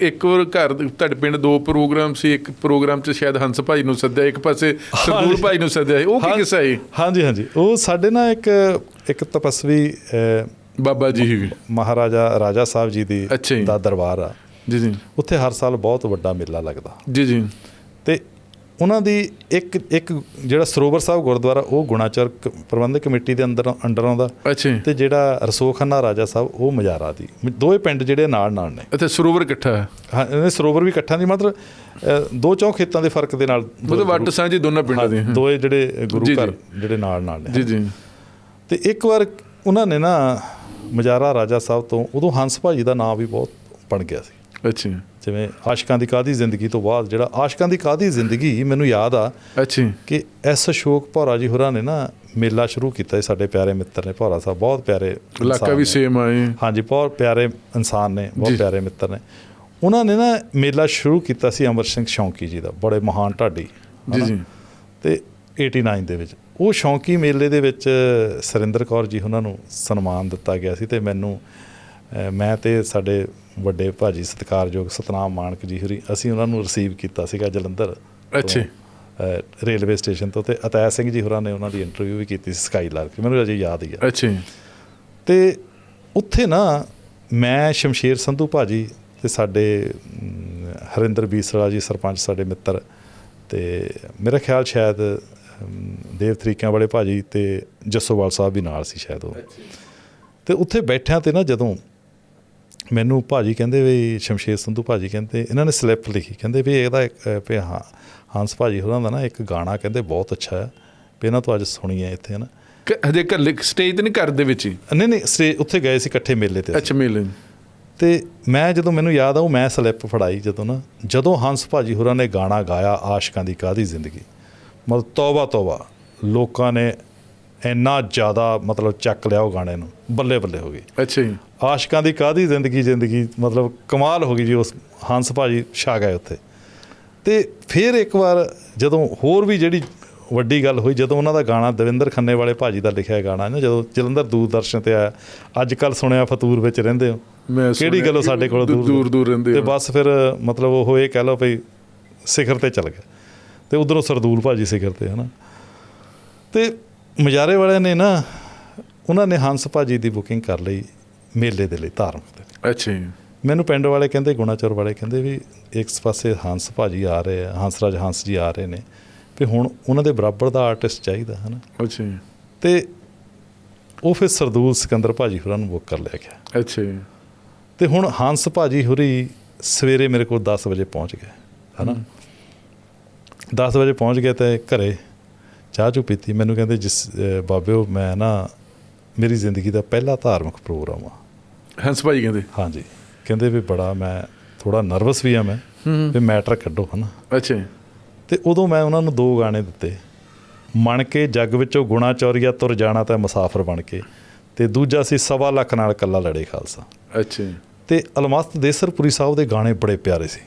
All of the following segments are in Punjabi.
ਇੱਕ ਵਾਰ ਘਰ ਤੁਹਾਡੇ ਪਿੰਡ ਦੋ ਪ੍ਰੋਗਰਾਮ ਸੀ ਇੱਕ ਪ੍ਰੋਗਰਾਮ 'ਚ ਸ਼ਾਇਦ ਹੰਸ ਭਾਈ ਨੂੰ ਸੱਦਿਆ ਇੱਕ ਪਾਸੇ ਸਰਦੂਲ ਭਾਈ ਨੂੰ ਸੱਦਿਆ। ਉਹ ਕੀ ਕਿੱਸਾ ਹੈ ਹਾਂਜੀ ਹਾਂਜੀ। ਉਹ ਸਾਡੇ ਨਾ ਇੱਕ ਇੱਕ ਤਪਸਵੀ ਬਾਬਾ ਜੀ ਮਹਾਰਾਜਾ ਰਾਜਾ ਸਾਹਿਬ ਜੀ ਦੀ। ਦਾ ਦਰਬਾਰ ਆ। ਜੀ ਜੀ। ਉੱਥੇ ਹਰ ਸਾਲ ਬਹੁਤ ਵੱਡਾ ਮੇਲਾ ਲੱਗਦਾ। ਜੀ ਜੀ। ਤੇ ਉਹਨਾਂ ਦੀ ਇੱਕ ਇੱਕ ਜਿਹੜਾ ਸਰੋਵਰ ਸਾਹਿਬ ਗੁਰਦੁਆਰਾ ਉਹ ਗੁਣਾਚਰ ਪ੍ਰਬੰਧਕ ਕਮੇਟੀ ਦੇ ਅੰਦਰ ਅੰਡਰ ਆਉਂਦਾ ਅੱਛਾ ਜੀ। ਤੇ ਜਿਹੜਾ ਰਸੋਖਾਨਾ ਰਾਜਾ ਸਾਹਿਬ ਉਹ ਮਜਾਰਾ ਦੀ। ਦੋਵੇਂ ਪਿੰਡ ਜਿਹੜੇ ਨਾਲ ਨਾਲ ਨੇ। ਅੱਛਾ ਸਰੋਵਰ ਇਕੱਠਾ ਹੈ। ਹਾਂ ਇਹ ਸਰੋਵਰ ਵੀ ਇਕੱਠਾ ਨਹੀਂ ਮਤਲਬ ਦੋ ਚੌਂ ਖੇਤਾਂ ਦੇ ਫ਼ਰਕ ਦੇ ਨਾਲ ਮਤਲਬ ਵੱਟ ਸਾਂਝੀ ਦੋਨਾਂ ਪਿੰਡਾਂ ਦੇ ਦੋਏ ਜਿਹੜੇ ਗੁਰੂ ਜੀ, ਜੀ। ਘਰ ਜਿਹੜੇ ਨਾਲ ਨਾਲ ਨੇ। ਜੀ ਜੀ। ਤੇ ਇੱਕ ਵਾਰ ਉਹਨਾਂ ਨੇ ਨਾ ਮਜਾਰਾ ਰਾਜਾ ਸਾਹਿਬ ਤੋਂ ਉਦੋਂ ਹੰਸ ਭਾਜੀ ਦਾ ਨਾਮ ਵੀ ਬਹੁਤ ਬਣ ਗਿਆ ਸੀ। ਅੱਛਾ। ਜਿਵੇਂ ਆਸ਼ਕਾਂ ਦੀ ਕਾਦੀ ਜ਼ਿੰਦਗੀ ਤੋਂ ਬਾਅਦ ਜਿਹੜਾ ਆਸ਼ਕਾਂ ਦੀ ਕਾਦੀ ਜ਼ਿੰਦਗੀ ਮੈਨੂੰ ਯਾਦ ਆ ਅੱਛਾ। ਕਿ ਐਸ ਅਸ਼ੋਕ ਭੌਰਾ ਜੀ ਹੋਰਾਂ ਨੇ ਨਾ ਮੇਲਾ ਸ਼ੁਰੂ ਕੀਤਾ ਸੀ ਸਾਡੇ ਪਿਆਰੇ ਮਿੱਤਰ ਨੇ ਭੌਰਾ ਸਾਹਿਬ ਬਹੁਤ ਪਿਆਰੇ ਇਲਾਕਾ ਵੀ। ਸੇਮ ਆਏ ਹਾਂਜੀ ਬਹੁਤ ਪਿਆਰੇ ਇਨਸਾਨ ਨੇ ਬਹੁਤ। ਪਿਆਰੇ ਮਿੱਤਰ ਨੇ ਉਹਨਾਂ ਨੇ ਨਾ ਮੇਲਾ ਸ਼ੁਰੂ ਕੀਤਾ ਸੀ ਅਮਰ ਸਿੰਘ ਸ਼ੌਂਕੀ ਜੀ ਦਾ ਬੜੇ ਮਹਾਨ ਢਾਡੀ ਜੀ? ਜੀ ਤੇ 89 ਦੇ ਵਿੱਚ ਉਹ ਸ਼ੌਂਕੀ ਮੇਲੇ ਦੇ ਵਿੱਚ ਸਰਿੰਦਰ ਕੌਰ ਜੀ ਉਹਨਾਂ ਨੂੰ ਸਨਮਾਨ ਦਿੱਤਾ ਗਿਆ ਸੀ ਤੇ ਮੈਨੂੰ ਮੈਂ ਤੇ ਸਾਡੇ ਵੱਡੇ ਭਾਜੀ ਸਤਿਕਾਰਯੋਗ ਸਤਨਾਮ ਮਾਨਕ ਜੀ ਹੋਰੀ ਅਸੀਂ ਉਹਨਾਂ ਨੂੰ ਰਿਸੀਵ ਕੀਤਾ ਸੀਗਾ ਜਲੰਧਰ ਅੱਛਾ। ਰੇਲਵੇ ਸਟੇਸ਼ਨ ਤੋਂ ਤੇ ਅਤੈ ਸਿੰਘ ਜੀ ਹੋਰਾਂ ਨੇ ਉਹਨਾਂ ਦੀ ਇੰਟਰਵਿਊ ਵੀ ਕੀਤੀ ਸੀ ਸਕਾਈ ਲਾਰਕ ਮੈਨੂੰ ਅਜੇ ਯਾਦ ਹੀ ਆ ਅੱਛਾ। ਤੇ ਉੱਥੇ ਨਾ ਮੈਂ ਸ਼ਮਸ਼ੀਰ ਸੰਧੂ ਭਾਜੀ ਤੇ ਸਾਡੇ ਹਰਿੰਦਰ ਬੀਸਲਾ ਜੀ ਸਰਪੰਚ ਸਾਡੇ ਮਿੱਤਰ ਤੇ ਮੇਰਾ ਖਿਆਲ ਸ਼ਾਇਦ ਦੇਵ ਤਰੀਕਿਆਂ ਵਾਲੇ ਭਾਜੀ ਤੇ ਜੱਸੋਵਾਲ ਸਾਹਿਬ ਵੀ ਨਾਲ ਸੀ ਸ਼ਾਇਦ ਉਹ ਤੇ ਉੱਥੇ ਬੈਠਿਆਂ ਤੇ ਨਾ ਜਦੋਂ ਮੈਨੂੰ ਭਾਜੀ ਕਹਿੰਦੇ ਵੀ ਸ਼ਮਸ਼ੀਰ ਸੰਧੂ ਭਾਜੀ ਕਹਿੰਦੇ ਇਹਨਾਂ ਨੇ ਸਲਿੱਪ ਲਿਖੀ ਕਹਿੰਦੇ ਵੀ ਇਹਦਾ ਇੱਕ, ਵੀ ਹਾਂ ਹੰਸ ਭਾਜੀ ਹੋਰਾਂ ਦਾ ਨਾ ਇੱਕ ਗਾਣਾ ਕਹਿੰਦੇ ਬਹੁਤ ਅੱਛਾ ਹੈ ਵੀ ਇਹਨਾਂ ਤੋਂ ਅੱਜ ਸੁਣੀਏ ਇੱਥੇ ਨਾ ਹਜੇ ਘਰ ਸਟੇਜ ਤੇ ਨਹੀਂ ਘਰ ਦੇ ਵਿੱਚ ਹੀ? ਨਹੀਂ ਨਹੀਂ ਸਟੇ ਉੱਥੇ ਗਏ ਸੀ ਇਕੱਠੇ ਮੇਲੇ ਤੇ। ਅੱਛਾ ਮੇਲੇ ਤੇ ਮੈਂ ਜਦੋਂ ਮੈਨੂੰ ਯਾਦ ਆ ਉਹ ਮੈਂ ਸਲਿੱਪ ਫੜਾਈ ਜਦੋਂ ਨਾ ਜਦੋਂ ਹੰਸ ਭਾਜੀ ਹੋਰਾਂ ਨੇ ਗਾਣਾ ਗਾਇਆ ਆਸ਼ਕਾਂ ਦੀ ਕਾਦੀ ਜ਼ਿੰਦਗੀ। ਮਤਲਬ ਤੌਬਾ ਤੌਬਾ ਲੋਕਾਂ ਨੇ ਇੰਨਾ ਜ਼ਿਆਦਾ ਮਤਲਬ ਚੱਕ ਲਿਆ ਉਹ ਗਾਣੇ ਨੂੰ ਬੱਲੇ ਬੱਲੇ ਹੋ ਗਈ ਅੱਛਾ ਜੀ। ਆਸ਼ਕਾਂ ਦੀ ਕਾਦੀ ਜ਼ਿੰਦਗੀ ਜ਼ਿੰਦਗੀ ਮਤਲਬ ਕਮਾਲ ਹੋ ਗਈ ਜੀ ਉਸ ਹੰਸ ਭਾਜੀ ਛਾ ਗਏ ਉੱਥੇ। ਤੇ ਫਿਰ ਇੱਕ ਵਾਰ ਜਦੋਂ ਹੋਰ ਵੀ ਜਿਹੜੀ ਵੱਡੀ ਗੱਲ ਹੋਈ ਜਦੋਂ ਉਹਨਾਂ ਦਾ ਗਾਣਾ ਦਵਿੰਦਰ ਖੰਨੇ ਵਾਲੇ ਭਾਜੀ ਦਾ ਲਿਖਿਆ ਗਾਣਾ ਨਾ ਜਦੋਂ ਜਲੰਧਰ ਦੂਰਦਰਸ਼ਨ ਤੇ ਆਇਆ ਅੱਜ ਕੱਲ ਸੁਣਿਆ ਫਤੂਰ ਵਿੱਚ ਰਹਿੰਦੇ ਹੋ। ਮੈਂ ਕਿਹੜੀ ਗੱਲੋਂ ਸਾਡੇ ਕੋਲ ਦੂਰ- ਦੂਰ ਦੂਰ ਰਹਿੰਦੇ ਤੇ ਹੋ। ਬਸ ਫਿਰ ਮਤਲਬ ਉਹ ਇਹ ਕਹਿ ਲਓ ਭਈ ਸਿਖਰ ਤੇ ਚੱਲ ਗਿਆ ਤੇ ਉਧਰੋਂ ਸਰਦੂਲ ਭਾਜੀ ਸਿਖਰ ਤੇ ਹਨਾ। ਤੇ ਮਜਾਰੇ ਵਾਲਿਆਂ ਨੇ ਨਾ ਉਹਨਾਂ ਨੇ ਹੰਸ ਭਾਜੀ ਦੀ ਬੁਕਿੰਗ ਕਰ ਲਈ ਮੇਲੇ ਦੇ ਲਈ ਧਾਰਮਿਕ ਦੇ ਅੱਛਾ ਜੀ। ਮੈਨੂੰ ਪਿੰਡ ਵਾਲੇ ਕਹਿੰਦੇ ਗੁਣਾਚੌਰ ਵਾਲੇ ਕਹਿੰਦੇ ਵੀ ਇੱਕ ਪਾਸੇ ਹੰਸ ਭਾਜੀ ਆ ਰਹੇ ਆ ਹੰਸਰਾਜ ਹੰਸ ਜੀ ਆ ਰਹੇ ਨੇ ਵੀ ਹੁਣ ਉਹਨਾਂ ਦੇ ਬਰਾਬਰ ਦਾ ਆਰਟਿਸਟ ਚਾਹੀਦਾ ਹਨਾ? ਅੱਛਾ ਜੀ। ਤੇ ਉਹ ਫਿਰ ਸਰਦੂਲ ਸਿਕੰਦਰ ਭਾਜੀ ਹੋਰਾਂ ਨੂੰ ਬੁੱਕ ਕਰ ਲਿਆ ਗਿਆ। ਅੱਛਾ ਜੀ। ਤੇ ਹੁਣ ਹੰਸ ਭਾਜੀ ਹੁਰੀ ਸਵੇਰੇ ਮੇਰੇ ਕੋਲ 10 ਵਜੇ ਪਹੁੰਚ ਗਏ ਹਨਾ? 10 ਵਜੇ ਪਹੁੰਚ ਗਏ ਤੇ ਘਰੇ ਚਾਹ ਚੁ ਪੀਤੀ ਮੈਨੂੰ ਕਹਿੰਦੇ ਜਿਸ ਬਾਬਿਓ ਮੈਂ ਨਾ ਮੇਰੀ ਜ਼ਿੰਦਗੀ ਦਾ ਪਹਿਲਾ ਧਾਰਮਿਕ ਪ੍ਰੋਗਰਾਮ ਆ। ਹੰਸ ਭਾਈ ਕਹਿੰਦੇ? ਹਾਂਜੀ। ਕਹਿੰਦੇ ਵੀ ਬੜਾ ਮੈਂ ਥੋੜਾ ਨਰਵਸ ਵੀ ਆ ਮੈਂ। ਵੀ ਮੈਟਰ ਕੱਢੋ ਹਨਾ। ਅੱਛਾ ਤੇ ਉਦੋਂ ਮੈਂ ਉਹਨਾਂ ਨੂੰ ਦੋ ਗਾਣੇ ਦਿੱਤੇ। ਮਣ ਕੇ ਜੱਗ ਵਿੱਚੋਂ ਗੁਣਾ ਚੌਰੀਆ ਤੁਰ ਜਾਣਾ ਤਾਂ ਮੁਸਾਫਰ ਬਣ ਕੇ। ਤੇ ਦੂਜਾ ਸੀ ਸਵਾ ਲੱਖ ਨਾਲ ਕੱਲਾ ਲੜੇ ਖਾਲਸਾ। ਅੱਛਾ ਤੇ ਅਲਮਸਤ ਦੇਸਰਪੁਰੀ ਸਾਹਿਬ ਦੇ ਗਾਣੇ ਬੜੇ ਪਿਆਰੇ ਸੀ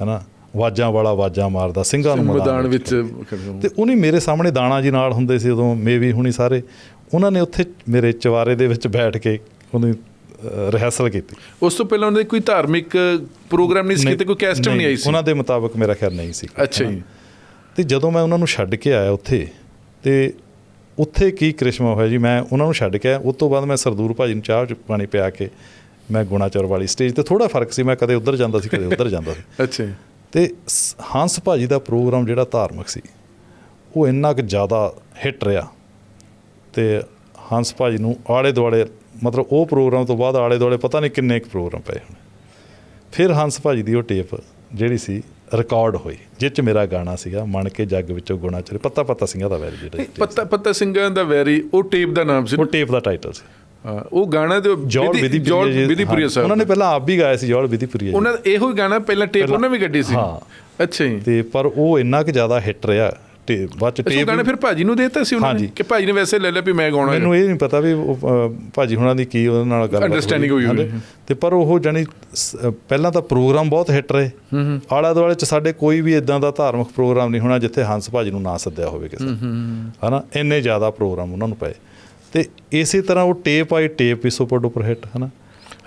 ਹੈਨਾ। ਵਾਜਾਂ ਵਾਲਾ ਵਾਜਾਂ ਮਾਰਦਾ ਸਿੰਘਾਂ ਨੂੰ ਮੈਦਾਨ ਵਿੱਚ ਤੇ ਉਹਨੇ ਮੇਰੇ ਸਾਹਮਣੇ ਦਾਣਾ ਜੀ ਨਾਲ ਹੁੰਦੇ ਸੀ ਉਦੋਂ ਮੇਵੀ ਹੁਣੀ ਸਾਰੇ। ਉਹਨਾਂ ਨੇ ਉੱਥੇ ਮੇਰੇ ਚਵਾਰੇ ਦੇ ਵਿੱਚ ਬੈਠ ਕੇ ਉਹਨੇ ਰਿਹਰਸਲ ਕੀਤੀ। ਉਸ ਤੋਂ ਪਹਿਲਾਂ ਉਹਨਾਂ ਦੇ ਕੋਈ ਧਾਰਮਿਕ ਪ੍ਰੋਗਰਾਮ ਨਹੀਂ ਸੀ ਕਿਤੇ ਕੋਈ ਕੈਸਟ ਨਹੀਂ ਆਈ ਸੀ? ਉਹਨਾਂ ਦੇ ਮੁਤਾਬਕ ਮੇਰਾ ਖਿਆਲ ਨਹੀਂ ਸੀ। ਅੱਛਾ ਜੀ। ਤੇ ਜਦੋਂ ਮੈਂ ਉਹਨਾਂ ਨੂੰ ਛੱਡ ਕੇ ਆਇਆ ਉੱਥੇ ਤੇ ਉੱਥੇ ਕੀ ਕ੍ਰਿਸ਼ਮਾ ਹੋਇਆ ਜੀ? ਮੈਂ ਉਹਨਾਂ ਨੂੰ ਛੱਡ ਕੇ ਆਇਆ। ਉਸ ਤੋਂ ਬਾਅਦ ਮੈਂ ਸਰਦੂਰ ਭਾਜੀ ਨੂੰ ਚਾਹ ਪਾਣੀ ਪਿਆ ਕੇ ਮੈਂ ਗੁਣਾਚੌਰ ਵਾਲੀ ਸਟੇਜ ਤੇ ਥੋੜਾ ਫ਼ਰਕ ਸੀ। ਮੈਂ ਕਦੇ ਉੱਧਰ ਜਾਂਦਾ ਸੀ ਕਦੇ ਉੱਧਰ ਜਾਂਦਾ ਸੀ। ਅੱਛਾ ਤੇ ਹੰਸ ਭਾਜੀ ਦਾ ਪ੍ਰੋਗਰਾਮ ਜਿਹੜਾ ਧਾਰਮਿਕ ਸੀ ਉਹ ਇੰਨਾ ਕੁ ਜ਼ਿਆਦਾ ਹਿੱਟ ਰਿਹਾ ਤੇ ਹੰਸ ਭਾਜੀ ਨੂੰ ਆਲੇ ਦੁਆਲੇ ਮਤਲਬ ਉਹ ਪ੍ਰੋਗਰਾਮ ਤੋਂ ਬਾਅਦ ਆਲੇ ਦੁਆਲੇ ਪਤਾ ਨਹੀਂ ਕਿੰਨੇ ਕੁ ਪ੍ਰੋਗਰਾਮ ਪਏ ਹੋਣੇ। ਫਿਰ ਹੰਸ ਭਾਜੀ ਦੀ ਉਹ ਟੇਪ ਜਿਹੜੀ ਸੀ ਰਿਕਾਰਡ ਹੋਈ ਜਿਸ ਚ ਮੇਰਾ ਗਾਣਾ ਸੀਗਾ ਮਣ ਕੇ ਜੱਗ ਵਿੱਚੋਂ ਗੁਣਾ ਚਲੇ ਪੱਤਾ ਪੱਤਾ ਸਿੰਘਾਂ ਦਾ ਵੈਰੀ ਜਿਹੜਾ ਪੱਤਾ ਪੱਤਾ ਸਿੰਘਾਂ ਦਾ ਵੈਰੀ ਉਹ ਟੇਪ ਦਾ ਨਾਮ ਸੀ ਉਹ ਟੇਪ ਦਾ ਟਾਈਟਲ ਸੀ। ਉਹ ਗਾਣਾ ਤੇ ਵਿਧੀ- ਵਿਧੀਪੁਰੀਆ ਸਾਹਿਬ ਉਹਨਾਂ ਨੇ। ਪਹਿਲਾਂ ਆਪ ਵੀ ਗਾਇਆ ਸੀ ਜੋੜ ਵਿਧੀਪੁਰੀਆ ਉਹਨਾਂ ਦਾ ਇਹੋ ਹੀ ਗਾਣਾ ਪਹਿਲਾਂ ਟੇਪ ਉਹਨਾਂ ਵੀ ਕੱਢੀ ਸੀ। ਹਾਂ। ਅੱਛਾ ਜੀ। ਤੇ ਪਰ ਉਹ ਇੰਨਾ ਕੁ ਜ਼ਿਆਦਾ ਹਿੱਟ ਰਿਹਾ ਤੇ ਬਾਅਦ ਚ ਟੇਪ ਗਾਣਾ ਫਿਰ ਭਾਜੀ ਨੂੰ ਦੇਤਾ ਸੀ ਉਹਨਾਂ ਨੇ। ਕਿ ਭਾਜੀ ਨੇ ਵੈਸੇ ਲੈ ਲਿਆ ਵੀ ਮੈਂ ਗਾਉਣਾ ਮੈਨੂੰ ਇਹ ਨਹੀਂ ਪਤਾ ਵੀ ਭਾਜੀ ਹੁਣਾਂ ਦੀ ਕੀ ਉਹਦੇ ਨਾਲ ਗੱਲ Understanding ਹੋਈ ਹੋਣੀ। ਤੇ ਪਰ ਉਹ ਜਾਨੀ ਪਹਿਲਾਂ ਤਾਂ ਪ੍ਰੋਗਰਾਮ ਬਹੁਤ ਹਿੱਟ ਰਹੇ। ਆਲਾ ਦੁਆਲੇ ਚ ਸਾਡੇ ਕੋਈ ਵੀ ਇਦਾਂ ਦਾ ਧਾਰਮਿਕ ਪ੍ਰੋਗਰਾਮ ਨਹੀਂ ਹੋਣਾ ਜਿੱਥੇ ਹੰਸ ਭਾਜੀ ਨੂੰ ਨਾ ਸੱਦਿਆ ਹੋਵੇ ਕਿਸੇ। ਹਨਾ? ਇੰਨੇ ਜ਼ਿਆਦਾ ਪ੍ਰੋਗਰਾਮ ਉਹਨਾਂ ਨੂੰ ਪਏ। ਤੇ ਇਸੇ ਤਰ੍ਹਾਂ ਉਹ ਟੇਪ ਆਈ ਟੇਪ ਵੀ ਸੁਪਰ ਡੁਪਰ ਹਿੱਟ ਹਨਾ?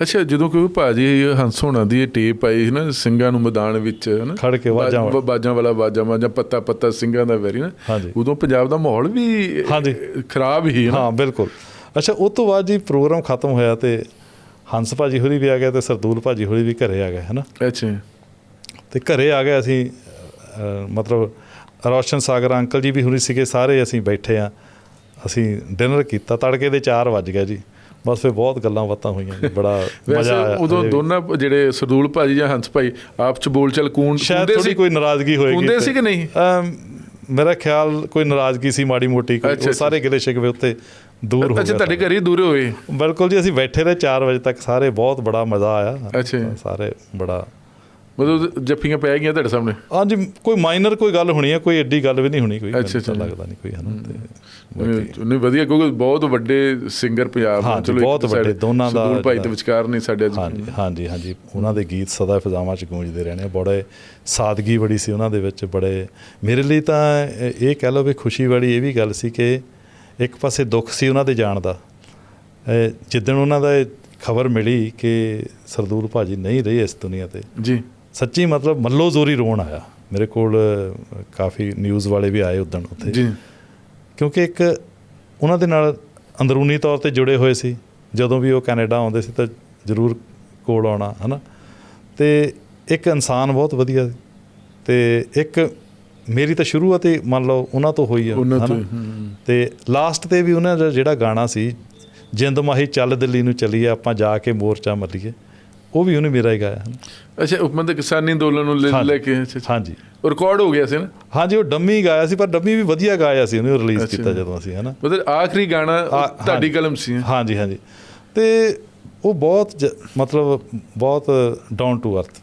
ਅੱਛਾ ਜਦੋਂ ਕੋਈ ਭਾਜੀ ਹੰਸ ਹੋਣਾ ਦੀ ਇਹ ਟੇਪ ਆਈ ਨਾ ਸਿੰਘਾਂ ਨੂੰ ਮੈਦਾਨ ਵਿੱਚ ਹਨਾ? ਖੜ ਕੇ। ਬਾ- ਬਾਜਾਂ ਵਾਲਾ ਬਾਜਾਂ ਬਾਜਾਂ ਪੱਤਾ ਪੱਤਾ ਸਿੰਘਾਂ ਦਾ ਵੈਰੀ ਨਾ। ਉਦੋਂ ਪੰਜਾਬ ਦਾ ਮਾਹੌਲ ਵੀ। ਖਰਾਬ ਹੀ ਹੈ ਨਾ ਹਾਂ ਬਿਲਕੁਲ। ਅੱਛਾ ਉਸ ਤੋਂ ਬਾਅਦ ਜੀ ਪ੍ਰੋਗਰਾਮ ਖਤਮ ਹੋਇਆ ਤੇ ਹੰਸ ਭਾਜੀ ਹੋਰੀ ਵੀ ਆ ਗਏ ਤੇ ਸਰਦੂਲ ਭਾਜੀ ਹੋਰੀ ਵੀ ਘਰੇ ਆ ਗਏ ਹਨਾ? ਅੱਛਾ। ਤੇ ਘਰੇ ਆ ਗਏ ਅਸੀਂ ਮਤਲਬ ਰੋਸ਼ਨ ਸਾਗਰ ਅੰਕਲ ਜੀ ਵੀ ਹੁਣੀ ਸੀਗੇ ਸਾਰੇ ਅਸੀਂ ਬੈਠੇ ਆ। ਅਸੀਂ ਡਿਨਰ ਕੀਤਾ ਤੜਕੇ ਦੇ 4 ਵੱਜ ਗਏ ਜੀ। ਬਸ ਫਿਰ ਬਹੁਤ ਗੱਲਾਂ ਬਾਤਾਂ ਹੋਈਆਂ ਜੀ ਬੜਾ ਮਜ਼ਾ ਆਇਆ ਉਦੋਂ। ਦੋਨਾਂ ਜਿਹੜੇ ਸਰਦੂਲ ਭਾਜੀ ਜਾਂ ਹੰਸ ਭਾਈ ਆਪ ਚ ਬੋਲਚਾਲ ਕੂੰਦੇ ਥੋੜੀ ਸੀ? ਕੋਈ ਨਾਰਾਜ਼ਗੀ ਹੋਏਗੀ ਤੇ- ਸੀ ਕਿ ਨਹੀਂ? ਮੇਰਾ ਖਿਆਲ ਕੋਈ ਨਾਰਾਜ਼ਗੀ ਸੀ ਮਾੜੀ ਮੋਟੀ ਕੋਈ ਅੱਛਾ, ਉਹ ਸਾਰੇ ਗਿਲੇ ਸ਼ਿਕਵੇ ਉੱਤੇ ਦੂਰ ਹੋ ਅੱਛਾ ਗਏ ਤੁਹਾਡੇ ਘਰੇ ਹੀ ਦੂਰੇ ਹੋਏ। ਬਿਲਕੁਲ ਜੀ ਅਸੀਂ ਬੈਠੇ ਰਹੇ 4 ਵਜੇ ਤੱਕ ਸਾਰੇ ਬਹੁਤ ਬੜਾ ਮਜ਼ਾ ਆਇਆ। ਅੱਛਾ। ਸਾਰੇ ਬੜਾ ਮਤਲਬ ਜੱਫੀਆਂ ਪੈ ਗਈਆਂ ਤੁਹਾਡੇ ਸਾਹਮਣੇ? ਹਾਂਜੀ ਕੋਈ ਮਾਈਨਰ ਕੋਈ ਗੱਲ ਹੋਣੀ ਹੈ ਕੋਈ ਐਡੀ ਗੱਲ ਵੀ ਨਹੀਂ ਹੋਣੀ ਕੋਈ ਅੱਛਾ। ਲੱਗਦਾ ਨਹੀਂ ਕੋਈ ਹਨਾ ਤੇ ਨਹੀਂ ਵਧੀਆ ਕਿਉਂਕਿ ਬਹੁਤ ਵੱਡੇ ਸਿੰਗਰ ਪੰਜਾਬ ਹਾਂਜੀ, ਇੱਕ ਬਹੁਤ ਵੱਡੇ, ਦੋਨਾਂ ਦਾ ਸਰਦੂਲ ਭਾਈ ਤੇ ਵਿਚਕਾਰ ਨਹੀਂ ਸਾਡੇ ਅੱਜ ਹਾਂਜੀ ਹਾਂਜੀ ਹਾਂਜੀ ਉਹਨਾਂ ਦੇ ਗੀਤ ਸਦਾ ਫਿਜ਼ਾਵਾਂ ਚ ਗੂੰਜਦੇ ਰਹਿਣੇ ਬੜੇ ਸਾਦਗੀ ਬੜੀ ਸੀ ਉਹਨਾਂ ਦੇ ਵਿੱਚ ਬੜੇ ਮੇਰੇ ਲਈ ਤਾਂ ਇਹ ਕਹਿ ਲਓ ਵੀ ਖੁਸ਼ੀ ਵਾਲੀ ਇਹ ਵੀ ਗੱਲ ਸੀ ਕਿ ਇੱਕ ਪਾਸੇ ਦੁੱਖ ਸੀ ਉਹਨਾਂ ਦੇ ਜਾਣ ਦਾ। ਜਿੱਦਣ ਉਹਨਾਂ ਦਾ ਖਬਰ ਮਿਲੀ ਕਿ ਸਰਦੂਲ ਭਾਜੀ ਨਹੀਂ ਰਹੇ ਇਸ ਦੁਨੀਆ ਤੇ ਜੀ। ਸੱਚੀ ਮਤਲਬ ਮੱਲੋ ਜ਼ੋਰੀ ਰੋਣ ਆਇਆ। ਮੇਰੇ ਕੋਲ ਕਾਫੀ ਨਿਊਜ਼ ਵਾਲੇ ਵੀ ਆਏ ਉਦਣ ਉੱਥੇ। ਜੀ। ਕਿਉਂਕਿ ਇੱਕ ਉਹਨਾਂ ਦੇ ਨਾਲ ਅੰਦਰੂਨੀ ਤੌਰ ਤੇ ਜੁੜੇ ਹੋਏ ਸੀ। ਜਦੋਂ ਵੀ ਉਹ ਕੈਨੇਡਾ ਆਉਂਦੇ ਸੀ ਤਾਂ ਜ਼ਰੂਰ ਕੋਲ ਆਉਣਾ ਹਨਾ? ਤੇ ਇੱਕ ਇਨਸਾਨ ਬਹੁਤ ਵਧੀਆ ਸੀ। ਤੇ ਇੱਕ ਮੇਰੀ ਤਾਂ ਸ਼ੁਰੂਆਤ ਹੀ ਮੰਨ ਲਓ ਉਹਨਾਂ ਤੋਂ ਹੋਈ ਆ ਹਨਾ? ਹੀ, ਹੂੰ। ਤੇ ਲਾਸਟ ਤੇ ਵੀ ਉਹਨਾਂ ਦਾ ਜਿਹੜਾ ਗਾਣਾ ਸੀ ਜਿੰਦ ਮਾਹੀ ਚੱਲ ਦਿੱਲੀ ਨੂੰ ਚੱਲੀਏ ਆਪਾਂ ਜਾ ਕੇ ਮੋਰਚਾ ਮੱਲੀਏ। ਉਹ ਵੀ ਉਹਨੇ ਮੇਰਾ ਹੀ ਗਾਇਆ ਹਨਾ। ਅੱਛਾ ਮਤਲਬ ਕਿਸਾਨੀ ਅੰਦੋਲਨ ਨੂੰ ਲੈ ਕੇ। ਹਾਂਜੀ ਰਿਕਾਰਡ ਹੋ ਗਿਆ ਸੀ ਨਾ ਹਾਂਜੀ ਉਹ ਡੰਮੀ ਗਾਇਆ ਸੀ ਪਰ ਡੰਮੀ ਵੀ ਵਧੀਆ ਗਾਇਆ ਸੀ ਉਹਨੇ ਰਿਲੀਜ਼। ਕੀਤਾ ਜਦੋਂ ਅਸੀਂ ਹਨਾ ਮਤਲਬ ਆਖਰੀ ਗਾਣਾ ਤੁਹਾਡੀ। ਕਲਮ ਸੀ ਹਾਂਜੀ ਹਾਂਜੀ ਤੇ ਉਹ ਬਹੁਤ ਮਤਲਬ ਬਹੁਤ ਡਾਊਨ ਟੂ ਅਰਥ